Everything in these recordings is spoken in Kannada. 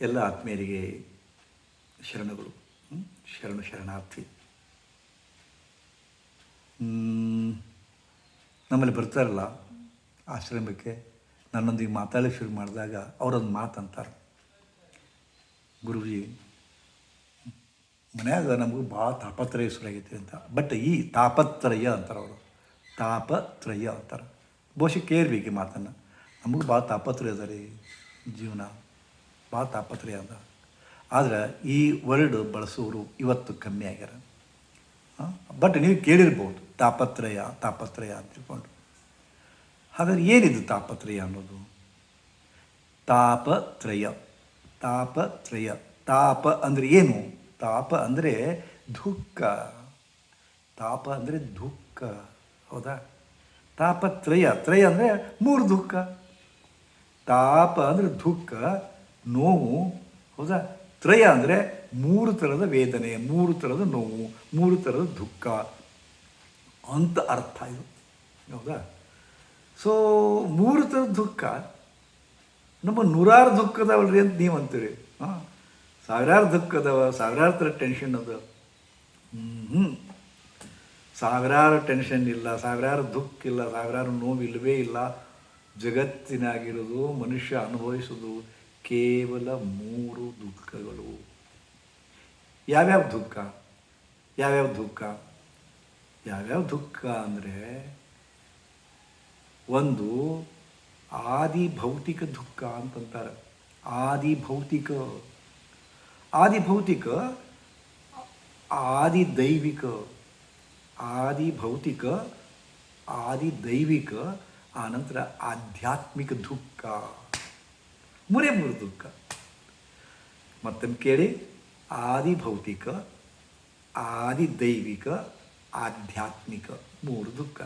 ಎಲ್ಲ ಆತ್ಮೀಯರಿಗೆ ಶರಣಗಳು. ಶರಣ ಶರಣು ಶರಣಾರ್ಥಿ. ನಮ್ಮಲ್ಲಿ ಬರ್ತಾರಲ್ಲ ಆಶ್ರಮಕ್ಕೆ ನನ್ನೊಂದಿಗೆ ಮಾತಾಡಲಿಕ್ಕೆ ಶುರು ಮಾಡಿದಾಗ ಅವರೊಂದು ಮಾತು ಅಂತಾರೆ ಗುರುಜಿ, ಮನ್ಯಾಗ ನಮಗೂ ಭಾಳ ತಾಪತ್ರಯ ಶುರುವಾಗೈತಿ ಅಂತ. ಬಟ್ ಈ ತಾಪತ್ರಯ ಅಂತಾರೆ ಅವರು. ತಾಪತ್ರಯ ಅಂತಾರೆ. ಬಹುಶಃ ಕೇಳಬೇಕು ಈ ಮಾತನ್ನು. ನಮಗೂ ಭಾಳ ತಾಪತ್ರಯ ಅದ ರೀ ಜೀವನ. ಭಾಳ ತಾಪತ್ರಯ ಅದ. ಆದ್ರೆ ಈ ವರ್ಡ್ ಬಳಸೋರು ಇವತ್ತು ಕಮ್ಮಿ ಆಗ್ಯಾರ. ಬಟ್ ನೀವು ಕೇಳಿರ್ಬೋದು, ತಾಪತ್ರಯ ತಾಪತ್ರಯ ಅಂತ ತಿಳ್ಕೊಂಡು. ಹಾಗಾದ್ರೆ ಏನಿದು ತಾಪತ್ರಯ ಅನ್ನೋದು? ತಾಪತ್ರಯ ತಾಪತ್ರಯ, ತಾಪ ಅಂದರೆ ಏನು? ತಾಪ ಅಂದರೆ ದುಃಖ. ತಾಪ ಅಂದರೆ ದುಃಖ, ಹೌದಾ? ತಾಪತ್ರಯ, ತ್ರಯ ಅಂದರೆ ಮೂರು ದುಃಖ. ತಾಪ ಅಂದರೆ ದುಃಖ ನೋವು, ಹೌದಾ? ತ್ರಯ ಅಂದರೆ ಮೂರು ಥರದ ವೇದನೆ, ಮೂರು ಥರದ ನೋವು, ಮೂರು ಥರದ ದುಃಖ ಅಂತ ಅರ್ಥ ಇದು. ಹೌದಾ? ಸೊ ಮೂರು ಥರದ ದುಃಖ, ನಮ್ಮ ನೂರಾರು ದುಃಖ ಅಂತ ನೀವು ಅಂತೀರಿ. ಹಾಂ? ಸಾವಿರಾರು ದುಃಖ ಸಾವಿರಾರು ಥರ ಟೆನ್ಷನ್ ಅದ. ಹ್ಞೂ ಸಾವಿರಾರು ಟೆನ್ಷನ್ ಇಲ್ಲ, ಸಾವಿರಾರು ದುಃಖ ಇಲ್ಲ, ಸಾವಿರಾರು ನೋವು ಇಲ್ಲವೇ ಇಲ್ಲ. ಜಗತ್ತಿನಾಗಿರೋದು ಮನುಷ್ಯ ಅನುಭವಿಸೋದು ಕೇವಲ ಮೂರು ದುಃಖಗಳು. ಯಾವ್ಯಾವ ದುಃಖ? ಯಾವ್ಯಾವ ದುಃಖ? ಯಾವ್ಯಾವ ದುಃಖ ಅಂದರೆ ಒಂದು ಆದಿ ಭೌತಿಕ ದುಃಖ ಅಂತಂತಾರೆ. ಆದಿ ಭೌತಿಕ. ಆದಿ ಭೌತಿಕ, ಆದಿ ದೈವಿಕ. ಆದಿ ಭೌತಿಕ, ಆದಿ ದೈವಿಕ, ಆನಂತರ ಆಧ್ಯಾತ್ಮಿಕ ದುಃಖ. ಮೂರೇ ಮೂರು ದುಃಖ ಮತ್ತೊಮ್ಮೆ ಕೇಳಿ, ಆದಿ ಭೌತಿಕ, ಆದಿ ದೈವಿಕ, ಆಧ್ಯಾತ್ಮಿಕ ಮೂರು ದುಃಖ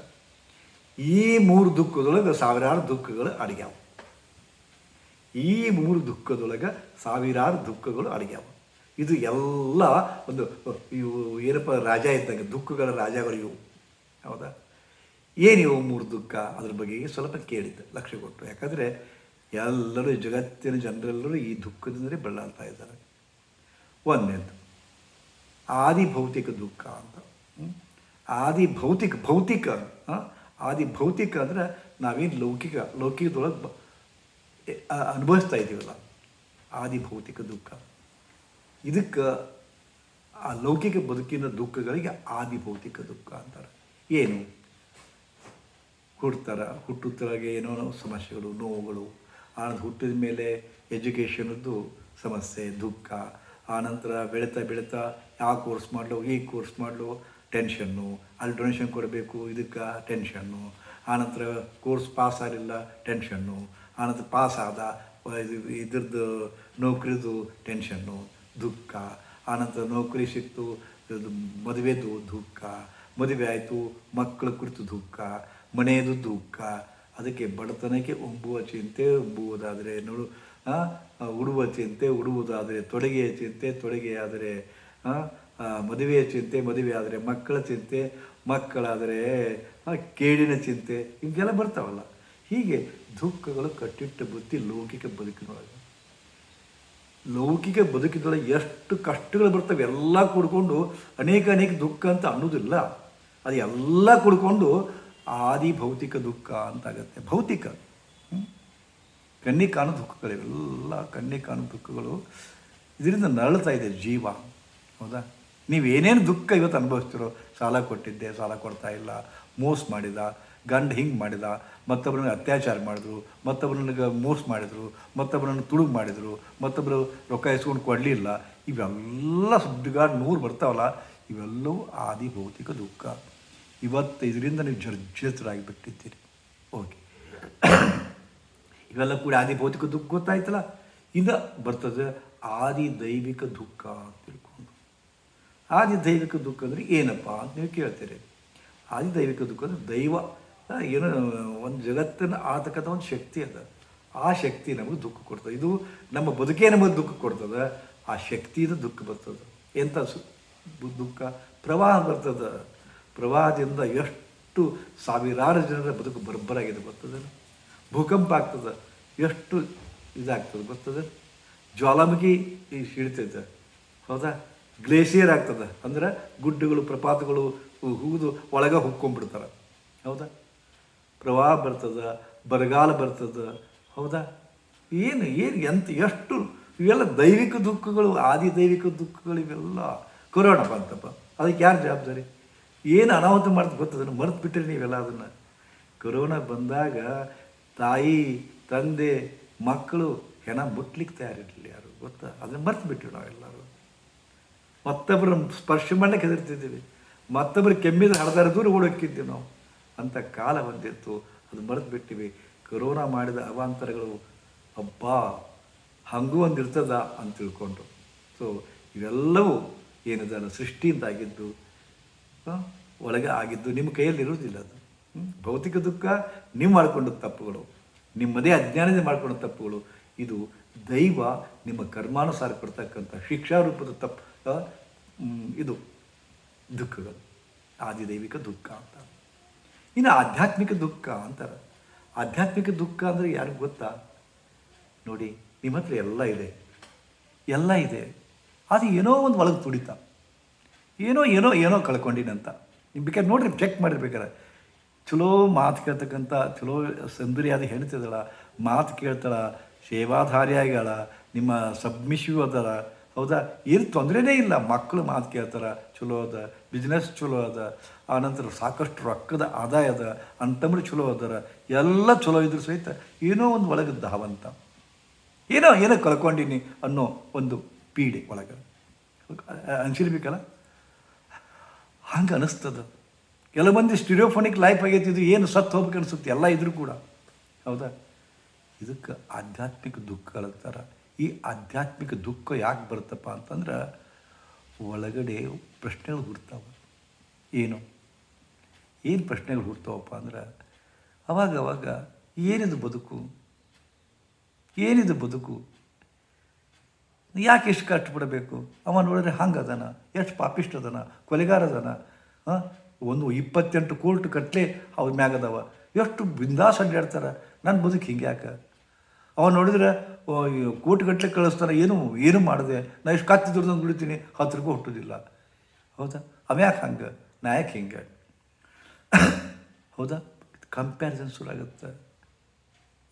ಈ ಮೂರು ದುಃಖದೊಳಗೆ ಸಾವಿರಾರು ದುಃಖಗಳು ಅಡಗ್ಯಾವ. ಈ ಮೂರು ದುಃಖದೊಳಗೆ ಸಾವಿರಾರು ದುಃಖಗಳು ಅಡಗ್ಯಾವ. ಇದು ಎಲ್ಲ ಒಂದು, ಇವು ಏನಪ್ಪ ರಾಜ ಇದ್ದಾಗ ದುಃಖಗಳ ರಾಜಗಳು ಇವು. ಹೌದಾ? ಏನಿವು ಮೂರು ದುಃಖ ಅದ್ರ ಬಗ್ಗೆ ಸ್ವಲ್ಪ ಕೇಳಿದ್ದೆ, ಲಕ್ಷ್ಯ ಕೊಟ್ಟು ಯಾಕಂದರೆ ಎಲ್ಲರೂ ಜಗತ್ತಿನ ಜನರೆಲ್ಲರೂ ಈ ದುಃಖದಿಂದಲೇ ಬಳಲ್ತಾ ಇದ್ದಾರೆ. ಒಂದನೇದು ಆದಿ ಭೌತಿಕ ದುಃಖ ಅಂತ? ಆದಿ ಭೌತಿಕ ಭೌತಿಕ? ಆದಿ ಭೌತಿಕ ಅಂದರೆ ನಾವೇನು ಲೌಕಿಕ, ಲೌಕಿಕದೊಳಗೆ ಅನುಭವಿಸ್ತಾ ಇದ್ದೀವಲ್ಲ? ಆದಿ ಭೌತಿಕ ದುಃಖ. ಇದಕ್ಕೆ ಆ ಲೌಕಿಕ ಬದುಕಿನ ದುಃಖಗಳಿಗೆ ಆದಿ ಭೌತಿಕ ದುಃಖ ಅಂತಾರೆ. ಏನು? ಹುಡ್ತಾರ, ಹುಟ್ಟುತ್ತರಾಗೆ ಏನೋ ಸಮಸ್ಯೆಗಳು, ನೋವುಗಳು ಆನಂತರ ಹುಟ್ಟಿದ ಮೇಲೆ ಎಜುಕೇಷನದ್ದು ಸಮಸ್ಯೆ, ದುಃಖ. ಆನಂತರ ಬೆಳೀತಾ ಬೆಳೀತಾ ಯಾವ ಕೋರ್ಸ್ ಮಾಡಲು, ಈ ಕೋರ್ಸ್ ಮಾಡಲು, ಟೆನ್ಷನ್ನು. ಅಲ್ಲಿ ಡೊನೇಷನ್ ಕೊಡಬೇಕು, ಇದಕ್ಕೆ ಟೆನ್ಷನ್ನು. ಆನಂತರ ಕೋರ್ಸ್ ಪಾಸ್ ಆಗಲಿಲ್ಲ ಟೆನ್ಷನ್ನು. ಆನಂತರ ಪಾಸ್ ಆದ, ಇದು, ಇದ್ರದ್ದು ನೌಕರಿದು ಟೆನ್ಷನ್ನು, ದುಃಖ. ಆನಂತರ ನೌಕರಿ ಸಿಕ್ತು ಮದುವೆದು ದುಃಖ. ಮದುವೆ ಆಯಿತು, ಮಕ್ಕಳ ಕುರಿತು ದುಃಖ. ಮನೆಯದು ದುಃಖ. ಅದಕ್ಕೆ ಬಡತನಕ್ಕೆ ಉಂಬುವ ಚಿಂತೆ, ಉಂಬುವುದಾದರೆ ನೋಡು ಉಡುವ ಚಿಂತೆ, ಉಡುವುದಾದರೆ ತೊಡಗೆಯ ಚಿಂತೆ, ತೊಡಗೆಯಾದರೆ ಮದುವೆಯ ಚಿಂತೆ ಮದುವೆ ಆದರೆ ಮಕ್ಕಳ ಚಿಂತೆ, ಮಕ್ಕಳಾದರೆ ಕೇಡಿನ ಚಿಂತೆ, ಇವೆಲ್ಲ ಬರ್ತಾವಲ್ಲ. ಹೀಗೆ ದುಃಖಗಳು ಕಟ್ಟಿಟ್ಟ ಬುತ್ತಿ ಲೌಕಿಕ ಬದುಕಿನೊಳಗೆ. ಲೌಕಿಕ ಬದುಕಿದೊಳಗೆ ಎಷ್ಟು ಕಷ್ಟಗಳು ಬರ್ತವೆ, ಎಲ್ಲ ಕೂಡ್ಕೊಂಡು ಅನೇಕ ಅನೇಕ ದುಃಖ ಅಂತ ಅನ್ನೋದಿಲ್ಲ. ಅದು ಎಲ್ಲ ಕೂಡ್ಕೊಂಡು ಆದಿ ಭೌತಿಕ ದುಃಖ ಅಂತಾಗತ್ತೆ ಭೌತಿಕ. ಕಣ್ಣಿಗೆ ಕಾಣೋ ದುಃಖಗಳಿವೆಲ್ಲ ಕಣ್ಣಿಗೆ ಕಾಣೋ ದುಃಖಗಳು ಇದರಿಂದ ನರಳ್ತಾ ಇದೆ ಜೀವ. ಹೌದಾ? ನೀವು ಏನೇನು ದುಃಖ ಇವತ್ತು ಅನುಭವಿಸ್ತಿರೋ, ಸಾಲ ಕೊಟ್ಟಿದ್ದೆ, ಸಾಲ ಕೊಡ್ತಾ ಇಲ್ಲ, ಮೋಸ ಮಾಡಿದ, ಗಂಡ ಹಿಂಗೆ ಮಾಡಿದ ಮತ್ತೊಬ್ಬರನ್ನ ಅತ್ಯಾಚಾರ ಮಾಡಿದ್ರು ಮತ್ತೊಬ್ಬರನ್ನ ಮೋಸ ಮಾಡಿದರು ಮತ್ತೊಬ್ಬರನ್ನು ತುಳು ಮಾಡಿದರು, ಮತ್ತೊಬ್ಬರು ರೊಕ್ಕ ಎಸ್ಕೊಂಡು ಕೊಡಲಿಲ್ಲ, ಇವೆಲ್ಲ ಸುದ್ದಿಗಾಡು ನೂರು ಬರ್ತಾವಲ್ಲ, ಇವೆಲ್ಲವೂ ಆದಿ ಭೌತಿಕ ದುಃಖ. ಇವತ್ತು ಇದರಿಂದ ನೀವು ಜರ್ಜರಾಗಿ ಬಿಟ್ಟಿದ್ದೀರಿ ಓಕೆ. ಇವೆಲ್ಲ ಕೂಡ ಆದಿ ಭೌತಿಕ ದುಃಖ ಗೊತ್ತಾಯ್ತಲ್ಲ? ಇದು ಬರ್ತದೆ ಆದಿ ದೈವಿಕ ದುಃಖ ಅಂತ ತಿಳ್ಕೊಂಡು. ಆದಿ ದೈವಿಕ ದುಃಖ ಅಂದರೆ ಏನಪ್ಪ ಅಂತ ನೀವು ಕೇಳ್ತೀರಿ. ಆದಿ ದೈವಿಕ ದುಃಖ ಅಂದರೆ ದೈವ ಏನೋ, ಒಂದು ಜಗತ್ತನ್ನು ಆತಕ್ಕಂಥ ಒಂದು ಶಕ್ತಿ ಅದ. ಆ ಶಕ್ತಿ ನಮಗೆ ದುಃಖ ಕೊಡ್ತದೆ. ಇದು ನಮ್ಮ ಬದುಕೇ ನಮಗೆ ದುಃಖ ಕೊಡ್ತದೆ. ಆ ಶಕ್ತಿಯಿಂದ ದುಃಖ ಬರ್ತದೆ. ಎಂಥ ಸು ದುಃಖ? ಪ್ರವಾಹ ಬರ್ತದೆ. ಪ್ರವಾಹದಿಂದ ಎಷ್ಟು ಸಾವಿರಾರು ಜನರ ಬದುಕು ಬರ್ಬರಾಗಿದೆ ಬರ್ತದೆ ಭೂಕಂಪ ಆಗ್ತದೆ, ಎಷ್ಟು ಇದಾಗ್ತದೆ ಬರ್ತದೆ ಜ್ವಾಲಾಮುಖಿ ಈ ಸಿಡ್ತೈತೆ ಹೌದಾ? ಗ್ಲೇಷಿಯರ್ ಆಗ್ತದೆ, ಅಂದ್ರೆ ಗುಡ್ಡಗಳು, ಪ್ರಪಾತಗಳು ಹೂದು ಒಳಗೆ ಹುಕ್ಕೊಂಡ್ಬಿಡ್ತಾರೆ. ಹೌದಾ? ಪ್ರವಾಹ ಬರ್ತದೆ, ಬರಗಾಲ ಬರ್ತದೆ, ಹೌದಾ? ಏನು ಏನು, ಎಂತ, ಎಷ್ಟು, ಇವೆಲ್ಲ ದೈವಿಕ ದುಃಖಗಳು ಆದಿ ದೈವಿಕ ದುಃಖಗಳು ಇವೆಲ್ಲ ಕೊರೋನಾ ಬಂತಪ್ಪ. ಅದಕ್ಕೆ ಯಾರು ಜವಾಬ್ದಾರಿ? ಏನು ಅನಾಹುತ ಮಾಡ್ತು ಗೊತ್ತದನ್ನು ಮರೆತು ಬಿಟ್ಟಿರಿ ನೀವೆಲ್ಲ ಅದನ್ನು. ಕೊರೋನಾ ಬಂದಾಗ ತಾಯಿ ತಂದೆ ಮಕ್ಕಳು ಹೆಣ ಮುಟ್ಲಿಕ್ಕೆ ತಯಾರಿರಲಿಲ್ಲ ಯಾರು ಗೊತ್ತಾ? ಅದನ್ನು ಮರ್ತು ಬಿಟ್ಟಿವಿ ನಾವೆಲ್ಲರೂ. ಮತ್ತೊಬ್ಬರ ಸ್ಪರ್ಶ ಮಾಡಕ್ಕೆ ಹೆದರ್ತಿದ್ದೀವಿ. ಮತ್ತೊಬ್ಬರು ಕೆಮ್ಮಿದ ಹಡದಾರ ದೂರ ಓಡೋಕ್ಕಿದ್ದೀವಿ ನಾವು. ಅಂಥ ಕಾಲ ಬಂದಿತ್ತು. ಅದು ಮರೆತು ಬಿಟ್ಟಿವಿ. ಕೊರೋನಾ ಮಾಡಿದ ಅವಾಂತರಗಳು ಅಬ್ಬಾ ಹಂಗೂ ಒಂದು ಇರ್ತದ ಅಂತ ತಿಳ್ಕೊಂಡು. ಸೊ ಇವೆಲ್ಲವೂ ಏನಿದೆ? ಸೃಷ್ಟಿಯಿಂದ ಆಗಿದ್ದು ಆ, ಒಳಗೆ ಆಗಿದ್ದು ನಿಮ್ಮ ಕೈಯಲ್ಲಿ ಇರುವುದಿಲ್ಲ ಅದು. ಭೌತಿಕ ದುಃಖ ನೀವು ಮಾಡಿಕೊಂಡ ತಪ್ಪುಗಳು. ನಿಮ್ಮದೇ ಅಜ್ಞಾನದಿಂದ ಮಾಡಿಕೊಂಡ ತಪ್ಪುಗಳು. ಇದು ದೈವ ನಿಮ್ಮ ಕರ್ಮಾನುಸಾರ ಕೊಡ್ತಕ್ಕಂಥ ಶಿಕ್ಷಾ ರೂಪದ ತಪ್ಪು ಇದು ದುಃಖಗಳು. ಆದಿದೈವಿಕ ದುಃಖ ಅಂತ. ಇನ್ನು ಆಧ್ಯಾತ್ಮಿಕ ದುಃಖ ಅಂತಾರೆ. ಆಧ್ಯಾತ್ಮಿಕ ದುಃಖ ಅಂದರೆ ಯಾರಿಗೂ ಗೊತ್ತಾ? ನೋಡಿ, ನಿಮ್ಮ ಹತ್ರ ಎಲ್ಲ ಇದೆ. ಎಲ್ಲ ಇದೆ. ಅದು ಏನೋ ಒಂದು ಒಳಗೆ ತುಡಿತ. ಏನೋ ಏನೋ ಏನೋ ಕಳ್ಕೊಂಡಿನಂತ. ನೀವು ಬೇಕಾದ್ರೆ ನೋಡ್ರಿ ಚೆಕ್ ಮಾಡಿರ್ಬೇಕಾರೆ ಚಲೋ ಮಾತು ಕೇಳ್ತಕ್ಕಂಥ ಚಲೋ ಸುಂದರಿಯಾದ ಹೇಳ್ತಿದ್ದಾಳ ಮಾತು ಕೇಳ್ತಾಳ, ಸೇವಾಧಾರಿಯಾಗ್ಯಾಳ, ನಿಮ್ಮ ಸಬ್ಮಿಷಿವ್ ಅದರ ಹೌದಾ? ಏನು ತೊಂದರೆನೇ ಇಲ್ಲ. ಮಕ್ಕಳು ಮಾತು ಕೇಳ್ತಾರೆ, ಚಲೋ ಅದ ಬಿಸ್ನೆಸ್ ಚಲೋ ಅದ. ಆನಂತರ ಸಾಕಷ್ಟು ರೊಕ್ಕದ ಆದಾಯ ಅದ ಅಂತಂಬ್ರು ಚಲೋ ಅದರ. ಎಲ್ಲ ಚಲೋ ಇದ್ರು ಸಹಿತ ಏನೋ ಒಂದು ಒಳಗೆ ಧಾವಂತ. ಏನೋ ಏನೋ ಕಳ್ಕೊಂಡಿನಿ ಅನ್ನೋ ಒಂದು ಪೀಡೆ ಒಳಗೆ. ಅನ್ಸಿರ್ಬೇಕಲ್ಲ? ಹಂಗೆ ಅನಿಸ್ತದ. ಕೆಲವು ಮಂದಿ ಸ್ಟಿರಿಯೋಫೋನಿಕ್ ಲೈಫ್ ಆಗೈತಿ, ಇದು ಏನು ಸತ್ತು ಹೋಗ್ಬೇಕು ಅನಿಸುತ್ತೆ, ಎಲ್ಲ ಇದ್ರೂ ಕೂಡ. ಹೌದಾ? ಇದಕ್ಕೆ ಆಧ್ಯಾತ್ಮಿಕ ದುಃಖಗಳಂತಾರ ಈ ಆಧ್ಯಾತ್ಮಿಕ ದುಃಖ ಯಾಕೆ ಬರುತ್ತಪ್ಪ ಅಂತಂದ್ರೆ, ಒಳಗಡೆ ಪ್ರಶ್ನೆಗಳು ಹುಡ್ತಾವ. ಏನು? ಏನು ಪ್ರಶ್ನೆಗಳು ಹುಡ್ತಾವಪ್ಪ ಅಂದ್ರೆ, ಅವಾಗ ಅವಾಗ ಏನಿದು ಬದುಕು? ಏನಿದು ಬದುಕು? ಯಾಕೆ ಎಷ್ಟು ಕಷ್ಟಪಡಬೇಕು? ಅವ ನೋಡಿದ್ರೆ ಹಂಗೆ ಅದಾನ ಎಷ್ಟು ಪಾಪಿಷ್ಟ ಅದನ ಕೊಲೆಗಾರ ಅದಾನ ಹಾಂ? ಒಂದು ಇಪ್ಪತ್ತೆಂಟು ಕೋರ್ಟ್ ಕಟ್ಟಲೆ ಅವ್ರ ಮ್ಯಾಗ ಅದಾವ ಎಷ್ಟು ಬಿಂದಾಸ್ ಅಡ್ಡಾಡ್ತಾರೆ ನನ್ನ ಬದುಕು ಹಿಂಗೆ ಯಾಕೆ? ಅವ ನೋಡಿದ್ರೆ ಕೋಟಿ ಗಟ್ಟಲೆ ಕಳಿಸ್ತಾರೆ, ಏನು ಏನು ಮಾಡಿದೆ? ನಾ ಇಷ್ಟು ಕತ್ತಿ ದುಡ್ದಂಗೆ ಉಳಿತೀನಿ ಹತ್ತು ರೂಪಾಯಿ ಹುಟ್ಟೋದಿಲ್ಲ. ಹೌದಾ? ಅವ್ಯಾಕೆ ಹಂಗೆ? ನಾ ಯಾಕೆ ಹಿಂಗೆ? ಹೌದಾ? ಕಂಪ್ಯಾರಿಸನ್ ಶುರು ಆಗುತ್ತೆ.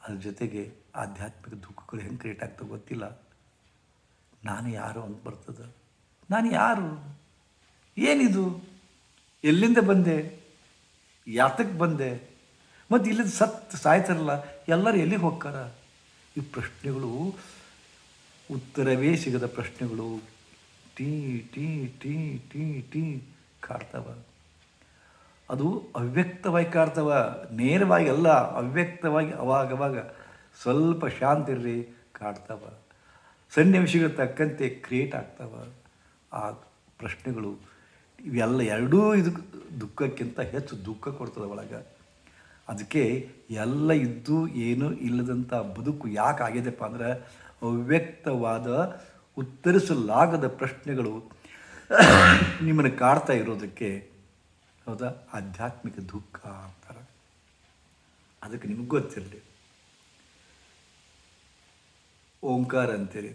ಅದ್ರ ಜೊತೆಗೆ ಆಧ್ಯಾತ್ಮಿಕ ದುಃಖಗಳು ಹೆಂಗೆ ಕ್ರಿಯೇಟ್ ಆಗ್ತವೆ ಗೊತ್ತಿಲ್ಲ. ನಾನು ಯಾರು ಅಂತ ಬರ್ತದೆ. ನಾನು ಯಾರು? ಏನಿದು? ಎಲ್ಲಿಂದ ಬಂದೆ? ಯಾತಕ್ಕೆ ಬಂದೆ? ಮತ್ತು ಇಲ್ಲಿಂದ ಸತ್ ಸಾಯ್ತಾರಲ್ಲ, ಎಲ್ಲರೂ ಎಲ್ಲಿಗೆ ಹೋಗ್ತಾರ? ಈ ಪ್ರಶ್ನೆಗಳು ಉತ್ತರವೇ ಸಿಗದ ಪ್ರಶ್ನೆಗಳು. ಟೀ ಟೀ ಟೀ ಟೀ ಟೀ ಕಾಡ್ತಾವ. ಅದು ಅವ್ಯಕ್ತವಾಗಿ ಕಾಡ್ತವ. ನೇರವಾಗಿ ಅಲ್ಲ, ಅವ್ಯಕ್ತವಾಗಿ ಅವಾಗವಾಗ ಸ್ವಲ್ಪ ಶಾಂತಿರ್ರಿ ಕಾಡ್ತವ. ಸನ್ನಿವೇಶಗಳು ತಕ್ಕಂತೆ ಕ್ರಿಯೇಟ್ ಆಗ್ತಾವ ಆ ಪ್ರಶ್ನೆಗಳು. ಇವೆಲ್ಲ ಎರಡೂ ಇದು ದುಃಖಕ್ಕಿಂತ ಹೆಚ್ಚು ದುಃಖ ಕೊಡ್ತದೆ ಒಳಗೆ. ಅದಕ್ಕೆ ಎಲ್ಲ ಇದ್ದು ಏನೂ ಇಲ್ಲದಂಥ ಬದುಕು ಯಾಕೆ ಆಗಿದೆಪ್ಪ ಅಂದ್ರೆ ಅವ್ಯಕ್ತವಾದ ಉತ್ತರಿಸಲಾಗದ ಪ್ರಶ್ನೆಗಳು ನಿಮ್ಮನ್ನು ಕಾಡ್ತಾ ಇರೋದಕ್ಕೆ ಹೌದಾ? ಆಧ್ಯಾತ್ಮಿಕ ದುಃಖ ಅಂತಾರೆ. ಅದಕ್ಕೆ ನಿಮಗೆ ಗೊತ್ತಿರಲಿ. ಓಂಕಾರ ಅಂತೀರಿ,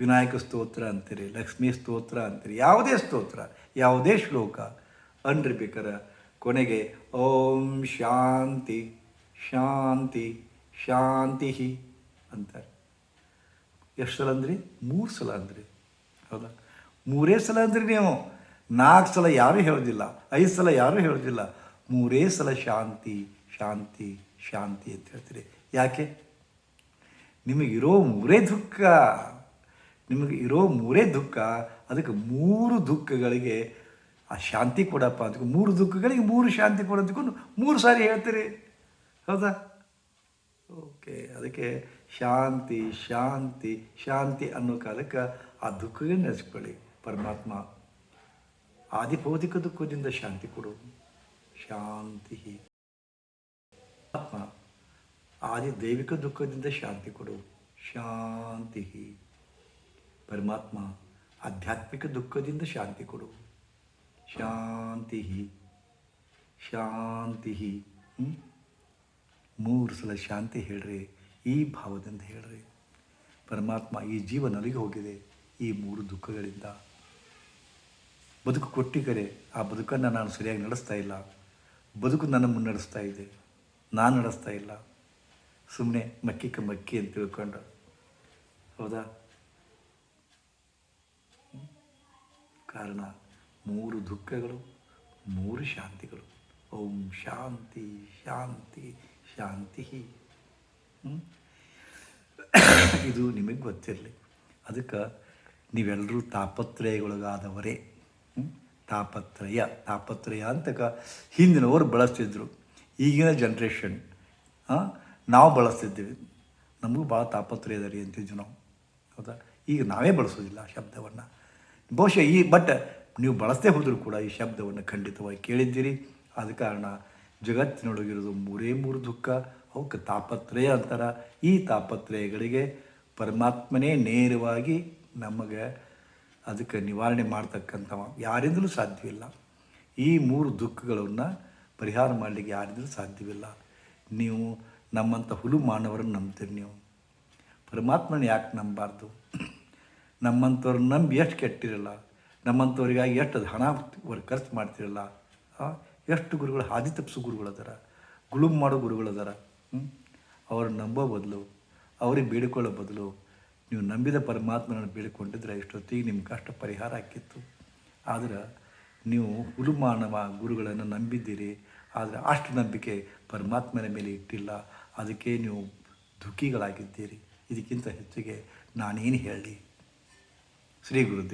ವಿನಾಯಕ ಸ್ತೋತ್ರ ಅಂತೀರಿ, ಲಕ್ಷ್ಮೀ ಸ್ತೋತ್ರ ಅಂತೀರಿ, ಯಾವುದೇ ಸ್ತೋತ್ರ, ಯಾವುದೇ ಶ್ಲೋಕ ಅನ್ರಿ ಬೇಕಾರೆ ಕೊನೆಗೆ ಓಂ ಶಾಂತಿ ಶಾಂತಿ ಶಾಂತಿ ಅಂತಾರೆ. ಎಷ್ಟು ಸಲ ಅಂದ್ರಿ? ಮೂರು ಸಲ ಅಂದ್ರಿ. ಹೌದಾ? ಮೂರೇ ಸಲ ಅಂದ್ರಿ ನೀವು. ನಾಲ್ಕು ಸಲ ಯಾರೂ ಹೇಳೋದಿಲ್ಲ, ಐದು ಸಲ ಯಾರೂ ಹೇಳೋದಿಲ್ಲ. ಮೂರೇ ಸಲ ಶಾಂತಿ ಶಾಂತಿ ಶಾಂತಿ ಅಂತ ಹೇಳ್ತೀರಿ. ಯಾಕೆ? ನಿಮಗಿರೋ ಮೂರೇ ದುಃಖ. ನಿಮಗೆ ಇರೋ ಮೂರೇ ದುಃಖ, ಅದಕ್ಕೆ ಮೂರು ದುಃಖಗಳಿಗೆ ಆ ಶಾಂತಿ ಕೊಡಪ್ಪ ಅಂತ ಮೂರು ದುಃಖಗಳಿಗೆ ಮೂರು ಶಾಂತಿ ಕೊಡು ಅಂತಕೊಂಡು ಮೂರು ಸಾರಿ ಹೇಳ್ತೀರಿ. ಹೌದಾ? ಓಕೆ, ಅದಕ್ಕೆ ಶಾಂತಿ ಶಾಂತಿ ಶಾಂತಿ ಅನ್ನೋ ಕಾಲಕ್ಕೆ ಆ ದುಃಖಗಳನ್ನ ನೆನೆಸ್ಕೊಳ್ಳಿ. ಪರಮಾತ್ಮ ಆದಿಭೌತಿಕ ದುಃಖದಿಂದ ಶಾಂತಿ ಕೊಡು. ಶಾಂತಿ ಆದಿ ದೈವಿಕ ದುಃಖದಿಂದ ಶಾಂತಿ ಕೊಡು. ಶಾಂತಿ. ಪರಮಾತ್ಮ ಆಧ್ಯಾತ್ಮಿಕ ದುಃಖದಿಂದ ಶಾಂತಿ ಕೊಡು. ಶಾಂತಿ. ಶಾಂತಿ? ಮೂರು ಸಲ ಶಾಂತಿ ಹೇಳ್ರಿ, ಈ ಭಾವದಿಂದ ಹೇಳ್ರಿ. ಪರಮಾತ್ಮ ಈ ಜೀವ ನಲಿಗೆ ಹೋಗಿದೆ, ಈ ಮೂರು ದುಃಖಗಳಿಂದ. ಬದುಕು ಕೊಟ್ಟಿಗರೆ ಆ ಬದುಕನ್ನು ನಾನು ಸರಿಯಾಗಿ ನಡೆಸ್ತಾ ಇಲ್ಲ. ಬದುಕು ನನ್ನ ಮುನ್ನಡೆಸ್ತಾ ಇದೆ. ನಾನು ನಡೆಸ್ತಾ ಇಲ್ಲ. ಸುಮ್ಮನೆ ಮಕ್ಕಿಕ ಮಕ್ಕಿ ಅಂತ ತಿಳ್ಕೊಂಡು. ಹೌದಾ? ಕಾರಣ ಮೂರು ದುಃಖಗಳು, ಮೂರು ಶಾಂತಿಗಳು. ಓಂ ಶಾಂತಿ ಶಾಂತಿ ಶಾಂತಿ? ಇದು ನಿಮಗೆ ಗೊತ್ತಿರಲಿ. ಅದಕ್ಕೆ ನೀವೆಲ್ಲರೂ ತಾಪತ್ರಯಗೊಳಗಾದವರೇ? ತಾಪತ್ರಯ ತಾಪತ್ರಯ ಅಂತಕ ಹಿಂದಿನವರು ಬಳಸ್ತಿದ್ರು. ಈಗಿನ ಜನ್ರೇಷನ್ ನಾವು ಬಳಸ್ತಿದ್ದೀವಿ. ನಮಗೂ ಭಾಳ ತಾಪತ್ರಯ ಅದ ರೀ ಅಂತಿದ್ವಿ ನಾವು ಹೌದಾ? ಈಗ ನಾವೇ ಬಳಸೋದಿಲ್ಲ ಆ ಶಬ್ದವನ್ನು. ಬಹುಶಃ ಈ ಬಟ್ ನೀವು ಬಳಸದೇ ಹೋದರೂ ಕೂಡ ಈ ಶಬ್ದವನ್ನು ಖಂಡಿತವಾಗಿ ಕೇಳಿದ್ದೀರಿ. ಆದ ಕಾರಣ ಜಗತ್ತಿನೊಳಗಿರೋದು ಮೂರೇ ಮೂರು ದುಃಖ, ಅವಕ್ಕೆ ತಾಪತ್ರಯ ಅಂತಾರ. ಈ ತಾಪತ್ರಯಗಳಿಗೆ ಪರಮಾತ್ಮನೇ ನೇರವಾಗಿ ನಮಗೆ ಅದಕ್ಕೆ ನಿವಾರಣೆ ಮಾಡ್ತಕ್ಕಂಥವ ಯಾರಿಂದಲೂ ಸಾಧ್ಯವಿಲ್ಲ. ಈ ಮೂರು ದುಃಖಗಳನ್ನು ಪರಿಹಾರ ಮಾಡಲಿಕ್ಕೆ ಯಾರಿಂದಲೂ ಸಾಧ್ಯವಿಲ್ಲ. ನೀವು ನಮ್ಮಂಥ ಹುಲು ಮಾನವರನ್ನು ನಂಬ್ತೀರಿ ನೀವು? ಪರಮಾತ್ಮನ ಯಾಕೆ ನಂಬಾರ್ದು ನಮ್ಮಂಥವ್ರನ್ನ ನಂಬಿ ಎಷ್ಟು ಕೆಟ್ಟಿರಲ್ಲ? ನಮ್ಮಂಥವ್ರಿಗಾಗಿ ಎಷ್ಟು ಹಣ ಅವ್ರು ಖರ್ಚು ಮಾಡ್ತಿರಲ್ಲ? ಎಷ್ಟು ಗುರುಗಳು ಹಾದಿ ತಪ್ಪಿಸೋ ಗುರುಗಳದಾರ ಗುಳುಮ್ ಮಾಡೋ ಗುರುಗಳದಾರ ಅವ್ರನ್ನ ನಂಬೋ ಬದಲು, ಅವ್ರಿಗೆ ಬೇಡಿಕೊಳ್ಳೋ ಬದಲು ನೀವು ನಂಬಿದ ಪರಮಾತ್ಮನನ್ನು ಬೇಡಿಕೊಂಡಿದ್ರೆ ಇಷ್ಟೊತ್ತಿಗೆ ನಿಮ್ಮ ಕಷ್ಟ ಪರಿಹಾರ ಆಕಿತ್ತು ಆದ್ರೆ ನೀವು ಹುಲುಮಾನವ ಗುರುಗಳನ್ನು ನಂಬಿದ್ದೀರಿ, ಆದರೆ ಅಷ್ಟು ನಂಬಿಕೆ ಪರಮಾತ್ಮನ ಮೇಲೆ ಇಟ್ಟಿಲ್ಲ. ಅದಕ್ಕೆ ನೀವು ದುಃಖಿಗಳಾಗಿದ್ದೀರಿ. ಇದಕ್ಕಿಂತ ಹೆಚ್ಚಿಗೆ ನಾನೇನು ಹೇಳಲಿ? ಶ್ರೀ ಗುರುದೇವ್